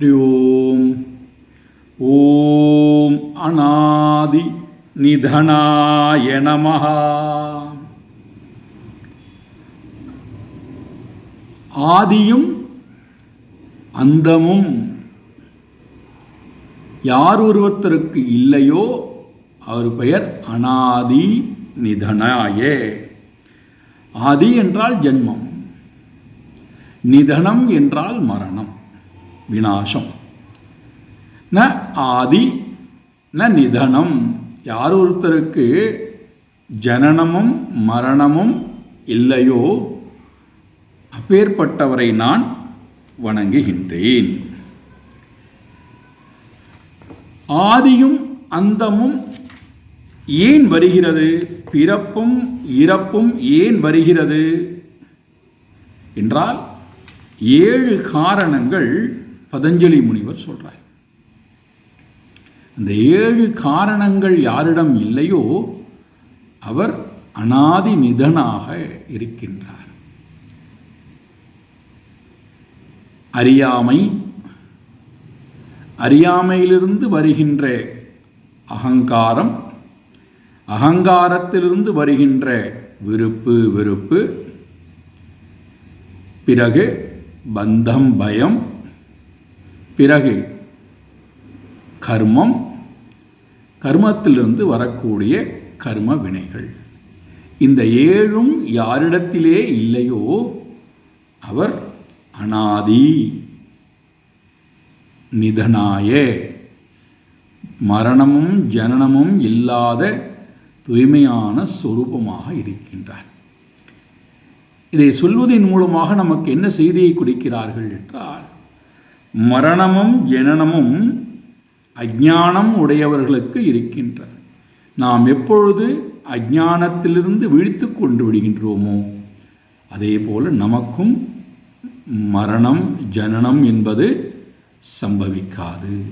ஓம் ஓம் அநாதி நிதனாய நமஹா ஆதியும் அந்தமும் யார் ஒருவர்த்தருக்கு இல்லையோ அவர் பெயர் அனாதி நிதனாயே. ஆதி என்றால் ஜென்மம் நிதனம் என்றால் மரணம். வினாசம் ந ஆதி ந நிதனம். யார் ஒருத்தருக்கு ஜனனமும் மரணமும் இல்லையோ அப்பேற்பட்டவரை நான் வணங்குகின்றேன். ஆதியும் அந்தமும் ஏன் வருகிறது? பிறப்பும் இறப்பும் ஏன் வருகிறது? என்றால் ஏழு காரணங்கள் பதஞ்சலி முனிவர் சொல்றார். அந்த ஏழு காரணங்கள் யாரிடம் இல்லையோ அவர் அனாதி நிதனாக இருக்கின்றார். அறியாமை அறியாமையிலிருந்து வருகின்ற அகங்காரம் அகங்காரத்திலிருந்து வருகின்ற விருப்பு வெறுப்பு பிறகு பந்தம் பயம் பிறகு கர்மம் கர்மத்திலிருந்து வரக்கூடிய கர்ம வினைகள். இந்த ஏழும் யாரிடத்திலே இல்லையோ? அவர் அனாதி நிதனாய. மரணமும் ஜனனமும் இல்லாத தூய்மையான சொரூபமாக இருக்கின்றார். இதை சொல்வதன் மூலமாக நமக்கு என்ன செய்தியை கொடுக்கிறார்கள் என்றால் மரணமும் ஜனனமும் அஜானம் உடையவர்களுக்கு இருக்கின்றது. நாம் எப்பொழுது அஜானத்திலிருந்து விழித்து கொண்டு விடுகின்றோமோ அதே போல நமக்கும் மரணம் ஜனனம் என்பது சம்பவிக்காது.